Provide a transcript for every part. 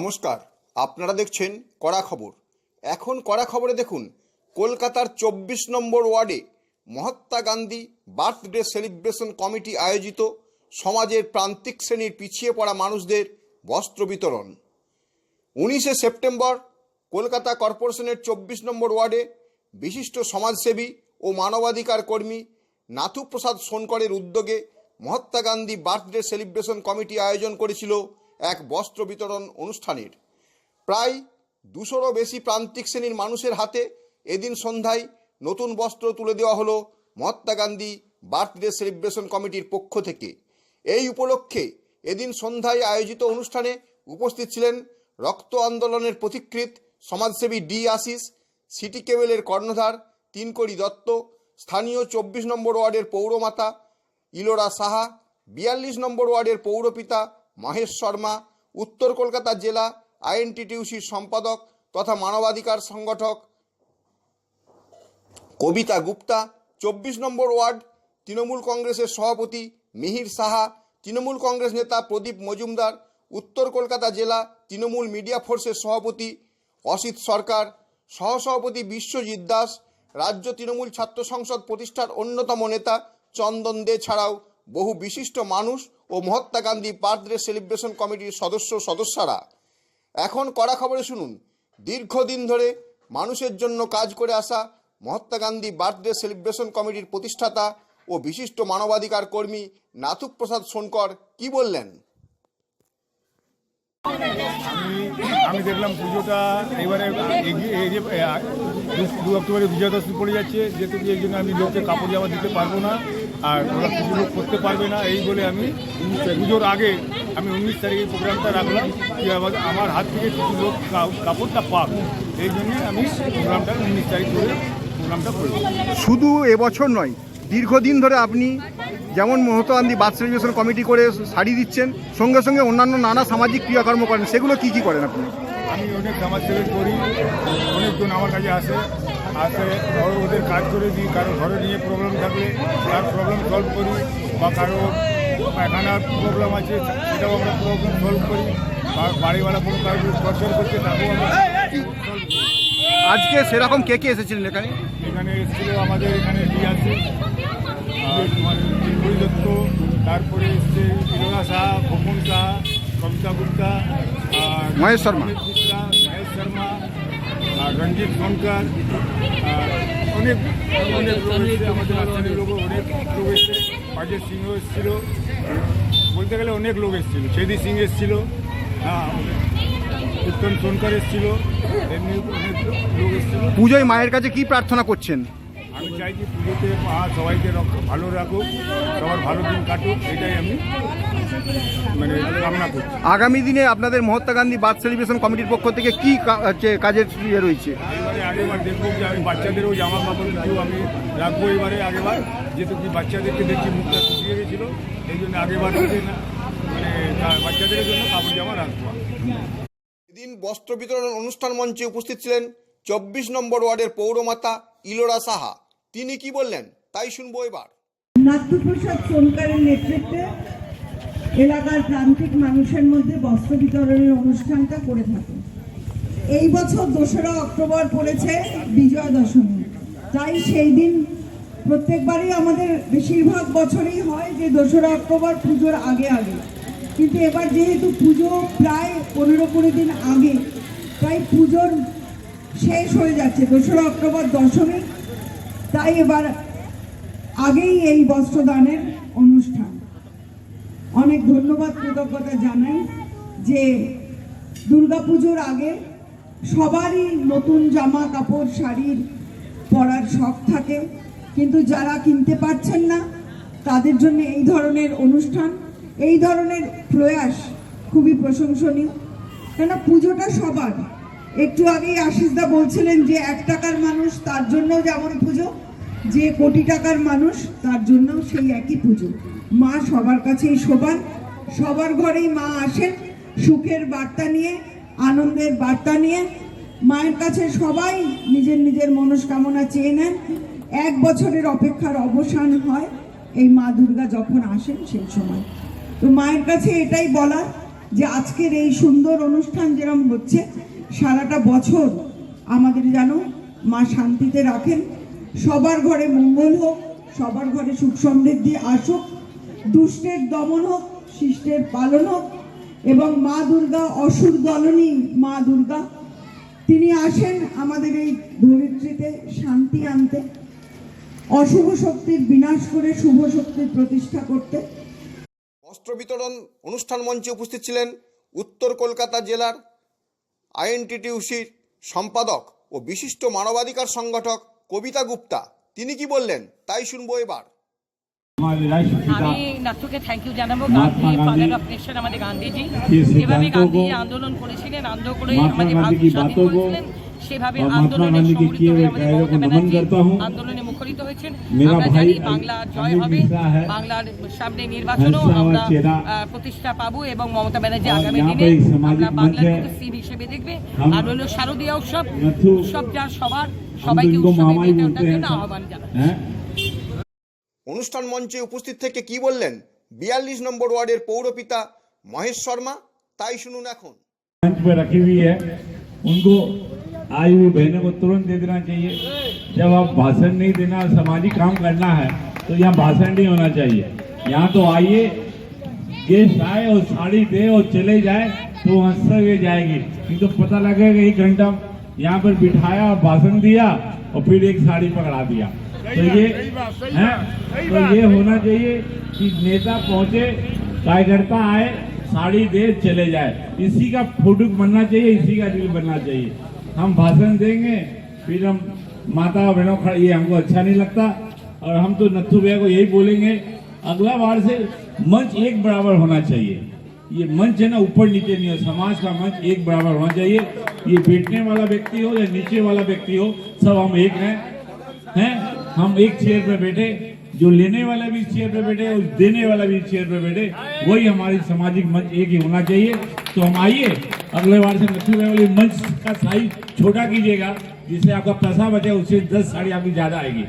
নমস্কার, আপনারা দেখছেন কড়া খবর। এখন কড়া খবরে দেখুন, কলকাতার চব্বিশ নম্বর ওয়ার্ডে Mahatma Gandhi birthday celebration committee আয়োজিত সমাজের প্রান্তিক শ্রেণির পিছিয়ে পড়া মানুষদের বস্ত্র বিতরণ। উনিশে সেপ্টেম্বর কলকাতা কর্পোরেশনের চব্বিশ নম্বর ওয়ার্ডে বিশিষ্ট সমাজসেবী ও মানবাধিকার কর্মী নাথুপ্রসাদ সোনকরের উদ্যোগে Mahatma Gandhi birthday celebration committee আয়োজন করেছিল এক বস্ত্র বিতরণ অনুষ্ঠানের। প্রায় দুশোরও বেশি প্রান্তিক শ্রেণির মানুষের হাতে এদিন সন্ধ্যায় নতুন বস্ত্র তুলে দেওয়া হলো মহাত্মা গান্ধী বার্থডে সেলিব্রেশন কমিটির পক্ষ থেকে। এই উপলক্ষে এদিন সন্ধ্যায় আয়োজিত অনুষ্ঠানে উপস্থিত ছিলেন রক্ত আন্দোলনের পথিকৃৎ সমাজসেবী ডি আশিস, সিটি কেবেলের কর্ণধার তিনকড়ি দত্ত, স্থানীয় চব্বিশ নম্বর ওয়ার্ডের পৌরমাতা ইলোরা সাহা, বিয়াল্লিশ নম্বর ওয়ার্ডের পৌরপিতা মহেশ শর্মা, উত্তর কলকাতা জেলা আইএনটিটিউসির সম্পাদক তথা মানবাধিকার সংগঠক কবিতা গুপ্তা, চব্বিশ নম্বর ওয়ার্ড, তৃণমূল কংগ্রেসের সভাপতি মিহির সাহা, তৃণমূল কংগ্রেস নেতা প্রদীপ মজুমদার, উত্তর কলকাতা জেলা তৃণমূল মিডিয়া ফোর্সের সভাপতি অসিত সরকার, সহসভাপতি বিশ্বজিৎ দাস, রাজ্য তৃণমূল ছাত্র সংসদ প্রতিষ্ঠার অন্যতম নেতা চন্দন দে ছাড়াও বহু বিশিষ্ট মানুষ ও মহাত্মা গান্ধী বার্থডে সেলিব্রেশন কমিটির সদস্য সদস্যরা। এখন কড়া খবরে শুনুন। দীর্ঘদিন ধরে মানুষের জন্য কাজ করে আসা মহাত্মা গান্ধী বার্থডে সেলিব্রেশন কমিটির প্রতিষ্ঠাতা ও বিশিষ্ট মানবাধিকার কর্মী নাথুক প্রসাদ সোনকর কি বললেন? আমি দেখলাম পুজোটা এবারে দু অক্টোবরে বিজয়া দশমী পড়ে যাচ্ছে। যেহেতু এই জন্য আমি লোককে কাপড় জামা দিতে পারব না। আর ওরা পুজো করতে পারবে না এই বলে আমি পুজোর আগে আমি উনিশ তারিখে প্রোগ্রামটা রাখলাম কি আমার হাত থেকে কিছু লোক কাপড়টা পাক। এই জন্যে আমি প্রোগ্রামটা উনিশ তারিখ করে প্রোগ্রামটা করলাম শুধু এবছর নয় দীর্ঘদিন ধরে আপনি যেমন Mahatma Gandhi birth celebration committee করে শাড়ি দিচ্ছেন সঙ্গে সঙ্গে অন্যান্য নানা সামাজিক ক্রিয়াকর্ম করেন সেগুলো কি কি করেন আপনি? আমি অনেক সমাজসেবা করি অনেকজন আমার কাছে আসে আসে ধরো ওদের কাজ করে দিই কারও ঘরে নিয়ে প্রবলেম থাকলে তার প্রবলেম সলভ করি বা কারও পায়খানার প্রবলেম আছে সেটাও আমরা প্রবলেম সলভ করি বা বাড়িওয়ালা কোনো কাজ টর্চার করছে তাকেও আমরা আজকে সেরকম কে কে এসেছিলেন এখানে এখানে এসেছিল আমাদের এখানে ডি আছে তোমার দত্ত তারপরে এসছে ইলোরা শাহ খোকন শাহ কবিতা গুপ্তা আর মহেশ শর্মা। মহেশ শর্মা আর রঞ্জিত সরকার আর অনেক অনেক লোক এসছে আমাদের লোক অনেক লোক এসছে। অজয় সিংও এসেছিল। বলতে গেলে অনেক লোক এসেছিল। ছেদি সিং এসেছিল। হ্যাঁ উত্তম সোনকার এসেছিল। এমনি অনেক লোক এসেছিল। পুজোয় মায়ের কাছে কি প্রার্থনা করছেন? আমি চাইছি পুজোতে মা সবাইকে ভালো রাখুক সবার ভালো দিন কাটুক এটাই আমি মানে কামনা করছি। আগামী দিনে আপনাদের মহাত্মা গান্ধী বার্থ সেলিব্রেশন কমিটির পক্ষ থেকে কি কা- কাজের ইয়ে রয়েছে? আগেবার দেখব যে আমি বাচ্চাদেরও জামা কাপড় কিছু আমি রাখব এবারে আগেবার যেহেতু কি বাচ্চাদেরকে দেখছি মুখটা শুকিয়ে গেছিল এই জন্য আগেবার না। মানে বাচ্চাদের জন্য কাপড় জামা রাখব এদিন বস্ত্র বিতরণ অনুষ্ঠান মঞ্চে উপস্থিত ছিলেন চব্বিশ নম্বর ওয়ার্ডের পৌরমাতা ইলোরা সাহা। তিনি কি বললেন তাই শুনব এবার। নাট্যপ্রসাদ সোনকারের নেতৃত্বে এলাকার প্রান্তিক মানুষের মধ্যে বস্ত্র বিতরণের অনুষ্ঠানটা করে থাকে এই বছর দোসরা অক্টোবর পড়েছে বিজয়া দশমী তাই সেই দিন প্রত্যেকবারই আমাদের বেশিরভাগ বছরই হয় যে দোসরা অক্টোবর পুজোর আগে আগে। কিন্তু এবার যেহেতু পুজো প্রায় পনেরো কুড়ি দিন আগে, তাই পুজোর শেষ হয়ে যাচ্ছে দোসরা অক্টোবর দশমী। তাই এবার আগেই এই বস্ত্রদানের অনুষ্ঠান। অনেক ধন্যবাদ, কৃতজ্ঞতা জানাই যে দুর্গাপুজোর আগে সবারই নতুন জামা কাপড়, শাড়ির পরার শখ থাকে। কিন্তু যারা কিনতে পারছেন না, তাদের জন্য এই ধরনের অনুষ্ঠান, এই ধরনের প্রয়াস খুবই প্রশংসনীয়। কেন পুজোটা সবার। একটু আগেই আশিসদা বলছিলেন যে, এক টাকার মানুষ তার জন্য যেমন পুজো, যে কোটি টাকার মানুষ তার জন্য সেই একই পুজো। মা সবার কাছেই সবার সবার ঘরেই মা আসেন, সুখের বার্তা নিয়ে আনন্দের বার্তা নিয়ে মায়ের কাছে সবাই নিজের নিজের মনস্কামনা চেয়ে নেন। এক বছরের অপেক্ষার অবসান হয় এই মা দুর্গা যখন আসেন সেই সময়। তো মায়ের কাছে এটাই বলার যে আজকের এই সুন্দর অনুষ্ঠান যেরকম হচ্ছে, সারাটা বছর আমাদের যেন মা শান্তিতে রাখেন। সবার ঘরে মঙ্গল হোক, সবার ঘরে সুখ সমৃদ্ধি আসুক, দুষ্টের দমন হোক, শিষ্টের পালন হোক এবং মা দুর্গা অসুর দলনী মা দুর্গা। তিনি আসেন আমাদের এই ধরিত্রীতে শান্তি আনতে, অশুভ শক্তির বিনাশ করে শুভ শক্তির প্রতিষ্ঠা করতে। বস্ত্র বিতরণ অনুষ্ঠান মঞ্চে উপস্থিত ছিলেন উত্তর কলকাতা জেলার আইএনটিটিউসির সম্পাদক ও বিশিষ্ট মানবাধিকার সংগঠক কবিতা গুপ্তা। তিনি কি বললেন, তাই শুনব এবার। আমি নাট্যকে থ্যাংক ইউ জানাব গান্ধীজি। যেভাবে গান্ধী আন্দোলন করেছিলেন সেভাবে আন্দোলনে মুখরিত হয়েছেন। আমরা জানি বাংলা জয় হবে। বাংলার সামনে নির্বাচনও আমরা প্রতিষ্ঠা পাবো এবং মমতা ব্যানার্জি আগামী দিনে আমরা বাংলার সিম হিসেবে দেখবে। আর হলো শারদীয় উৎসব। উৎসব যা সবার সবাইকে উৎসবে আহ্বান জানাচ্ছি। অনুষ্ঠান মঞ্চে উপস্থিত থেকে কি বললেন বিয়াল্লিশ নম্বর ওয়ার্ডের পৌরপিতা মহেশ শর্মা তাই শুনুন এখন मंच पर रखी हुई है उनको आई हुई बहनों को तुरंत दे देना चाहिए जब आप भाषण नहीं देना सामाजिक काम करना है तो यहाँ भाषण नहीं होना चाहिए यहाँ तो आइए गेस्ट आए और साड़ी दे और चले जाए तो हंसते हुए जाएगी नहीं तो पता लगेगा एक घंटा यहाँ पर बिठाया भाषण दिया और फिर एक साड़ी पकड़ा दिया तो ये है तो ये होना चाहिए कि नेता पहुँचे कार्यकर्ता आए साड़ी दे चले जाए। इसी का फ़ोटो बनना चाहिए इसी का रील बनना चाहिए। हम भाषण देंगे फिर हम माता बहनों खड़ा ये हमको अच्छा नहीं लगता। और हम तो नथु भैया को यही बोलेंगे अगला बार से मंच एक बराबर होना चाहिए। ये मंच है ना ऊपर नीचे नहीं हो समाज का मंच एक बराबर होना चाहिए। ये बैठने वाला व्यक्ति हो या नीचे वाला व्यक्ति हो सब हम एक हैं। हैं? हम एक चेयर पे बैठे जो लेने वाला भी चेयर पे बैठे और देने वाला भी चेयर पे बैठे वही हमारी सामाजिक मंच एक ही होना चाहिए तो हम आइए अगले बार से नथु भैया वाले मंच का साइज छोटा कीजिएगा जिससे आपका पैसा बचे उससे दस साड़ी आपकी ज्यादा आएगी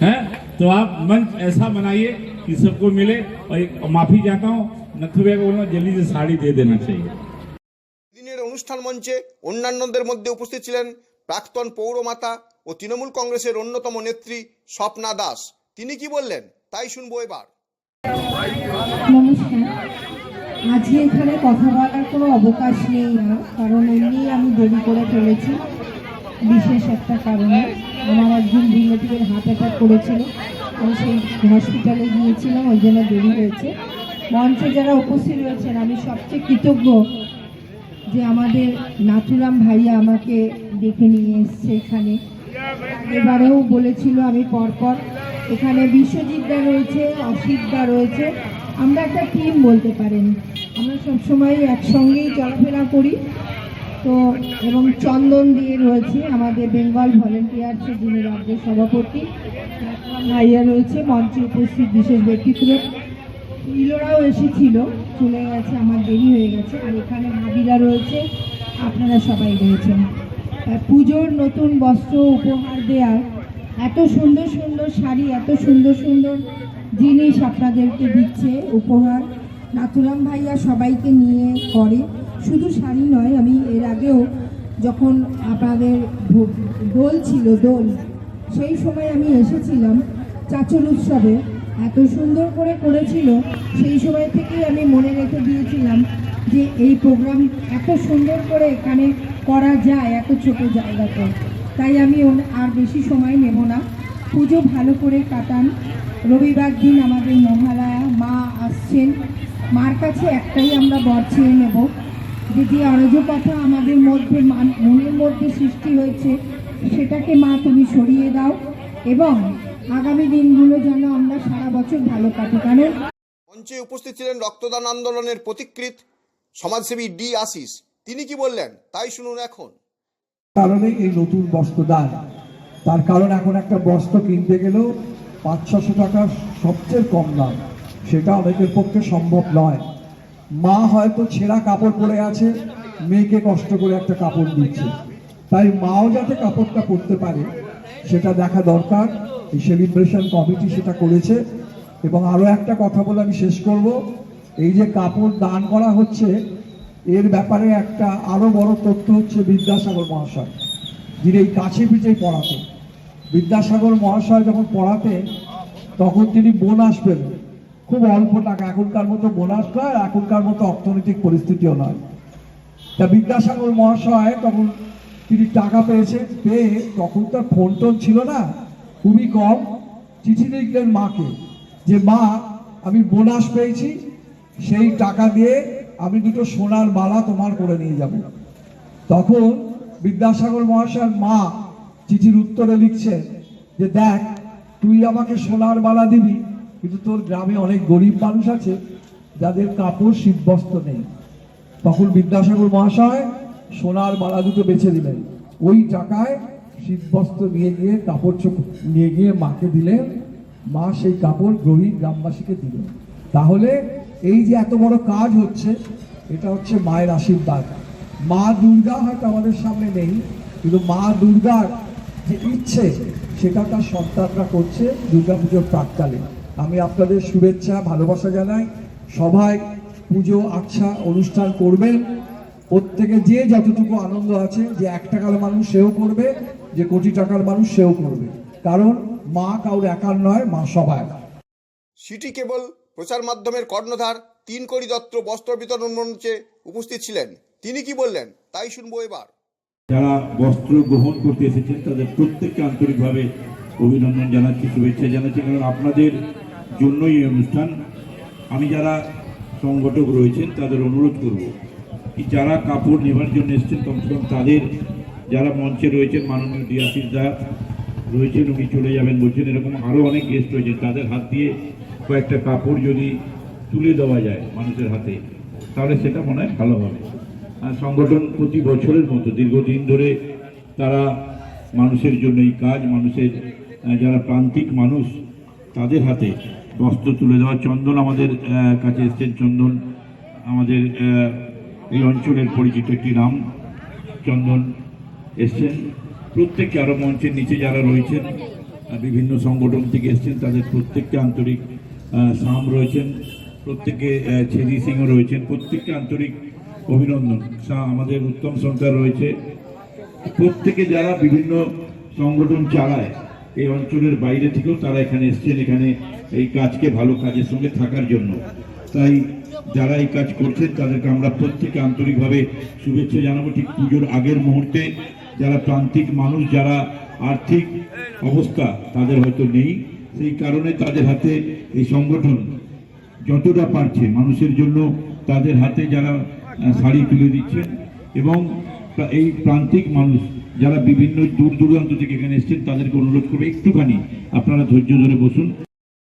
हैं तो आप मंच ऐसा बनाइए कि सबको मिले और एक माफी चाहता हूँ नथु भैया को बोलना जल्दी से साड़ी दे देना चाहिए দিনের অনুষ্ঠান মঞ্চে অন্যান্যদের মধ্যে উপস্থিত ছিলেন প্রাক্তন পৌরমাতা ও তৃণমূল কংগ্রেসের অন্যতম নেত্রী স্বপ্না দাস। তিনি কি বললেন? তাই শুনব এবার। আজকে এখানে কথা বলার কোনো অবকাশ নেই না, কারণ এমনি আমি দেরি করে ফেলেছি বিশেষ একটা কারণে। আমার একজন রিলেটিভের হার্ট অ্যাটাক করেছিল। আমি সেই হসপিটালে গিয়েছিলাম, ওই জন্য দেরি হয়েছে। মঞ্চে যারা উপস্থিত রয়েছেন, আমি সবচেয়ে কৃতজ্ঞ যে আমাদের নাথুরাম ভাইয়া আমাকে ডেকে নিয়ে এসছে এখানে। এবারেও বলেছিল আমি পরপর। এখানে বিশ্বজিৎদা রয়েছে অসিতদা রয়েছে। আমরা একটা টিম বলতে পারেন। আমরা সবসময় একসঙ্গেই চলাফেরা করি। তো, এবং চন্দন দিয়ে রয়েছে আমাদের বেঙ্গল ভলেন্টিয়ার্সের যিনি রাজ্যের সভাপতি। ভাইয়া রয়েছে, মঞ্চে উপস্থিত বিশেষ ব্যক্তিত্ব। ইলোরাও এসেছিল, চলে গেছে, আমার দেরি হয়ে গেছে। আর এখানে ভাবিরা রয়েছে, আপনারা সবাই রয়েছেন। পুজোর নতুন বস্ত্র উপহার দেওয়ার এত সুন্দর সুন্দর শাড়ি, এত সুন্দর সুন্দর জিনিস আপনাদেরকে দিচ্ছে উপহার। নাথুরাম ভাইয়া সবাইকে নিয়ে করে। শুধু শাড়ি নয়, আমি এর আগেও যখন আপনাদের দোল ছিল, দোল, সেই সময় আমি এসেছিলাম চাচল উৎসবে। এত সুন্দর করে করেছিল, সেই সময় থেকেই আমি মনে রেখে দিয়েছিলাম যে এই প্রোগ্রাম এত সুন্দর করে এখানে করা যায় এত ছোট জায়গাতে তাই আমি আর বেশি সময় নেব না। পুজো ভালো করে কাটান। রবিবার দিন আমাদের মহালয়া, মা আসছেন। মার কাছে একটাই আমরা বর চেয়ে নেব। যে যে অরাজকতা আমাদের মধ্যে মান- মনের মধ্যে সৃষ্টি হয়েছে, সেটাকে মা তুমি সরিয়ে দাও এবং আগামী দিনগুলো যেন আমরা সারা বছর ভালো কাটি। কারণ মঞ্চে উপস্থিত ছিলেন রক্তদান আন্দোলনের প্রতিকৃত সমাজসেবী ডি আশিস। তিনি কি বললেন? তাই শুনুন এখন। কারণে এই নতুন বস্ত্র দান। তার কারণ এখন একটা বস্ত্র কিনতে গেলেও পাঁচ ছশো টাকার সবচেয়ে কম দাম। সেটা অনেকের পক্ষে সম্ভব নয়। মা হয়তো ছেঁড়া কাপড় পরে আছে, মেয়েকে কষ্ট করে একটা কাপড় দিচ্ছে। তাই মাও যাতে কাপড়টা পরতে পারে, সেটা দেখা দরকার। এই সেলিব্রেশন কমিটি সেটা করেছে। এবং আরও একটা কথা বলে আমি শেষ করব। এই যে কাপড় দান করা হচ্ছে এর ব্যাপারে একটা আরও বড় তথ্য হচ্ছে বিদ্যাসাগর মহাশয়, যিনি এই কাছে পিঠে পড়াতেন। বিদ্যাসাগর মহাশয় যখন পড়াতেন, তখন তিনি বোনাস পেলেন। খুব অল্প টাকা, এখনকার মতো বোনাস নয়, এখনকার মতো অর্থনৈতিক পরিস্থিতিও নয়। তা বিদ্যাসাগর মহাশয় তখন তিনি টাকা পেয়েছেন পেয়ে তখন তো আর ফোন টোন ছিল না, খুবই কম। চিঠি লিখলেন মাকে যে, মা, আমি বোনাস পেয়েছি, সেই টাকা দিয়ে আমি দুটো সোনার মালা তোমার করে নিয়ে যাব। তখন বিদ্যাসাগর মহাশয়ের মা চিঠির উত্তরে লিখছেন যে, দেখ, তুই আমাকে সোনার মালা দিবি, কিন্তু তোর গ্রামে অনেক গরিব মানুষ আছে, যাদের কাপড় শীতবস্ত্র নেই। তখন বিদ্যাসাগর মহাশয় সোনার মালা দুটো বেছে দিলেন। ওই টাকায় শীতবস্ত্র নিয়ে গিয়ে, কাপড় নিয়ে গিয়ে মাকে দিলেন। মা সেই কাপড় গ্রহী গ্রামবাসীকে দিলেন। তাহলে এই যে এত বড় কাজ হচ্ছে, এটা হচ্ছে মায়ের আশীর্বাদ। মা দুর্গা হয়তো আমাদের সামনে নেই, কিন্তু মা দুর্গার যে ইচ্ছে, সেটা তার সন্তানরা করছে দুর্গাপুজোর প্রাককালে। আমি আপনাদের শুভেচ্ছা, ভালোবাসা জানাই। সবাই পুজো আচ্ছা অনুষ্ঠান করবেন। প্রত্যেকে যে যতটুকু আনন্দ আছে, যে এক টাকার মানুষ সেও করবে, যে কোটি টাকার মানুষ সেও করবে। কারণ মা কাউর একার নয়, মা সবাই সিটি কেবল প্রচার মাধ্যমের কর্ণধার তিন কোটি দত্ত বস্ত্র বিতরণ মঞ্চে উপস্থিত ছিলেন। তিনি কি বললেন, তাই শুনব এবার। যারা বস্ত্র গ্রহণ করতে এসেছেন, তাদের প্রত্যেককে আন্তরিকভাবে অভিনন্দন জানাচ্ছি, শুভেচ্ছা জানাচ্ছি, কারণ আপনাদের জন্যই এই অনুষ্ঠান। আমি যারা সংগঠক রয়েছেন, তাদের অনুরোধ করব কি যারা কাপড় নেবার জন্য এসেছেন কমসে কম তাদের যারা মঞ্চে রয়েছেন, মাননীয় ডিআসিস দা রয়েছেন, উনি চলে যাবেন বলছেন, এরকম আরও অনেক গেস্ট রয়েছেন, তাদের হাত দিয়ে কয়েকটা কাপড় যদি তুলে দেওয়া যায় মানুষের হাতে, তাহলে সেটা মনে হয় ভালো হবে। আর সংগঠন প্রতি বছরের মতো দীর্ঘদিন ধরে তারা মানুষের জন্য এই কাজ, মানুষের যারা প্রান্তিক মানুষ, তাদের হাতে বস্ত্র তুলে দেওয়া। চন্দন আমাদের কাছে এসছেন। চন্দন আমাদের এই অঞ্চলের পরিচিত একটি নাম চন্দন এসছেন। প্রত্যেককে আরও মঞ্চের নিচে যারা রয়েছেন বিভিন্ন সংগঠন থেকে এসছেন, তাদের প্রত্যেককে আন্তরিক সাম রয়েছেন প্রত্যেকে ছেদি সিংও রয়েছেন। প্রত্যেককে আন্তরিক অভিনন্দন। সা- আমাদের উত্তম সরকার রয়েছে। প্রত্যেকে যারা বিভিন্ন সংগঠন চালায়, এই অঞ্চলের বাইরে থেকেও তারা এখানে এসছেন, এখানে এই কাজকে ভালো কাজের সঙ্গে থাকার জন্য। তাই যারা এই কাজ করছেন, তাদেরকে আমরা প্রত্যেকে আন্তরিকভাবে শুভেচ্ছা জানাব। ঠিক পুজোর আগের মুহূর্তে যারা প্রান্তিক মানুষ, যারা আর্থিক অবস্থা তাদের হয়তো নেই। সেই কারণে তাদের হাতে এই সংগঠন যতটা পারছে মানুষের জন্য তাদের হাতে যারা শাড়ি তুলে দিচ্ছেন এবং এই প্রান্তিক মানুষ যারা বিভিন্ন দূর দূরান্ত থেকে এখানে এসেছেন তাদেরকে অনুরোধ করবে একটুখানি আপনারা ধৈর্য ধরে বসুন।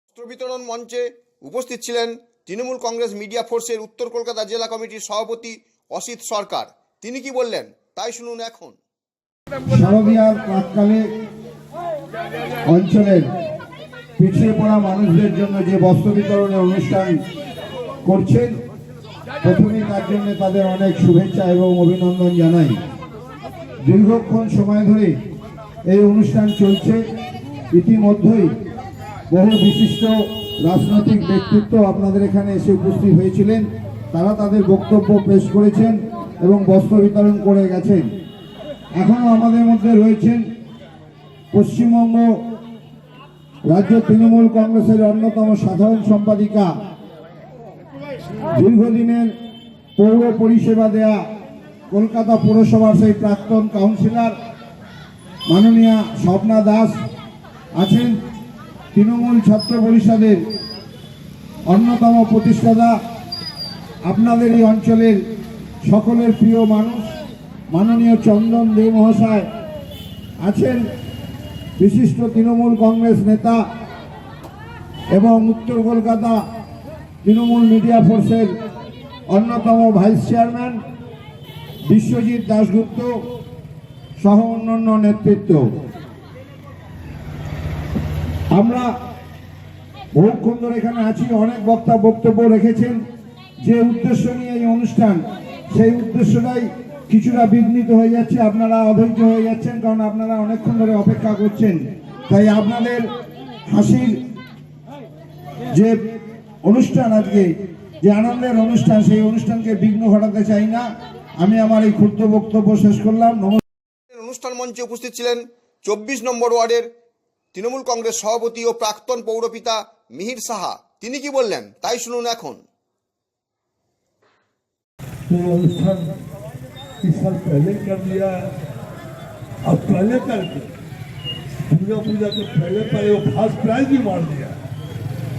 বস্ত্র বিতরণ মঞ্চে উপস্থিত ছিলেন তৃণমূল কংগ্রেস মিডিয়া ফোর্সের উত্তর কলকাতা জেলা কমিটির সভাপতি অসিত সরকার। তিনি কি বললেন? তাই শুনুন এখন। শারদীয়ার প্রাককালে অঞ্চলের পিছিয়ে পড়া মানুষদের জন্য যে বস্ত্র বিতরণের অনুষ্ঠান করছেন প্রথমেই তার জন্য তাদের অনেক শুভেচ্ছা এবং অভিনন্দন জানাই। দীর্ঘক্ষণ সময় ধরে এই অনুষ্ঠান চলছে। ইতিমধ্যেই বহু বিশিষ্ট রাজনৈতিক ব্যক্তিত্ব আপনাদের এখানে এসে উপস্থিত হয়েছিলেন। তারা তাদের বক্তব্য পেশ করেছেন এবং বস্ত্র বিতরণ করে গেছেন। এখনও আমাদের মধ্যে রয়েছেন পশ্চিমবঙ্গ রাজ্য তৃণমূল কংগ্রেসের অন্যতম সাধারণ সম্পাদিকা। দীর্ঘদিনের পৌর পরিষেবা দেয়া কলকাতা পৌরসভার সেই প্রাক্তন কাউন্সিলর মাননীয়া স্বপ্না দাস আছেন। তৃণমূল ছাত্র পরিষদের অন্যতম প্রতিষ্ঠাতা। আপনাদের এই অঞ্চলের সকলের প্রিয় মানুষ, মাননীয় চন্দন দে মহাশয় আছেন। বিশিষ্ট তৃণমূল কংগ্রেস নেতা এবং উত্তর কলকাতা তৃণমূল মিডিয়া ফোর্সের অন্যতম ভাইস চেয়ারম্যান বিশ্বজিৎ দাশগুপ্ত সহ অন্যান্য নেতৃত্ব। আমরা বহুক্ষণ ধরে এখানে আছি, অনেক বক্তা বক্তব্য রেখেছেন। যে উদ্দেশ্য নিয়ে এই অনুষ্ঠান, সেই উদ্দেশ্যটাই কিছুটা বিঘ্নিত হয়ে যাচ্ছে আপনারা অধৈর্য হয়ে যাচ্ছেন কারণ আপনারা অনেকক্ষণ ধরে অপেক্ষা করছেন। তাই আপনাদের হাসির যে অনুষ্ঠান আজকে যে আনন্দের অনুষ্ঠান সেই অনুষ্ঠানকে বিঘ্ন ঘটাতে চাই না। আমি আমার এই ক্ষুদ্র বক্তব্য শেষ করলাম। অনুষ্ঠান মঞ্চে উপস্থিত ছিলেন চব্বিশ নম্বর ওয়ার্ডের তৃণমূল কংগ্রেস সভাপতি ও প্রাক্তন পৌরপিতা মিহির সাহা। তিনি কি বললেন? তাই শুনুন এখন। অনুষ্ঠান साल पहले कर दिया है अब पहले करके दुर्गा पूजा के पहले पहले वो फ़र्स्ट प्राइज भी मार दिया।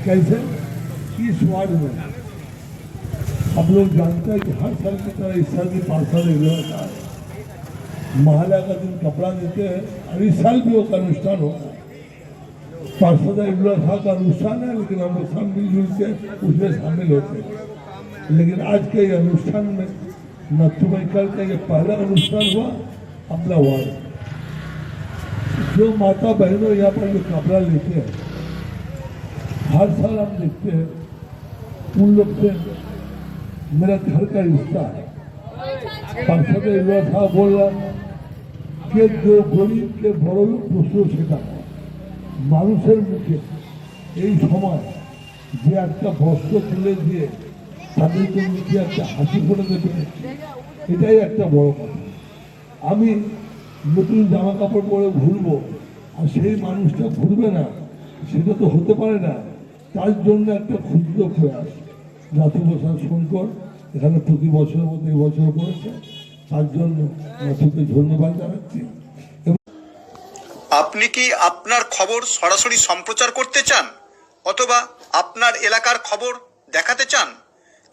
कैसे? इस वार्ड में। आप लोग जानते हैं कि हर साल की तरह इस साल भी पार्षद होता है। महालया का दिन कपड़ा देते हैं और इस साल भी वो का अनुष्ठान होगा पार्षद था का अनुष्ठान है, लेकिन हम लोग सब मिलजुल के उसमें शामिल होते हैं। लेकिन आज के अनुष्ठान में नथुबाई कल का ये पहला अनुष्ठान हुआ अमला हुआ जो माता बहनों यहाँ पर जो कपड़ा लेते हैं हर साल हम देखते हैं उन लोग से मेरा घर का रिश्ता है पार्षद युवा साहब बोल रहा कि जो গরিব কে বড় লোক প্রশ্ন শেখা মানুষের মুখে এই সময় যে একটা বস্ত্র তুলে দিয়ে তাদেরকে মুখে একটা হাসি ফোটাতে পেরেছি? এটাই একটা বড় কথা। আমি নতুন জামা কাপড় পরে ঘুরবো আর সেই মানুষটা ঘুরবে না, সেটা তো হতে পারে না। তার জন্য একটা ক্ষুদ্র প্রয়াস। নাথুপ্রসাদ শঙ্কর এখানে প্রতি বছরের মতো এই বছর করেছে। তার জন্য নাথুকে ধন্যবাদ জানাচ্ছি। আপনি কি আপনার খবর সরাসরি সম্প্রচার করতে চান? অথবা আপনার এলাকার খবর দেখাতে চান?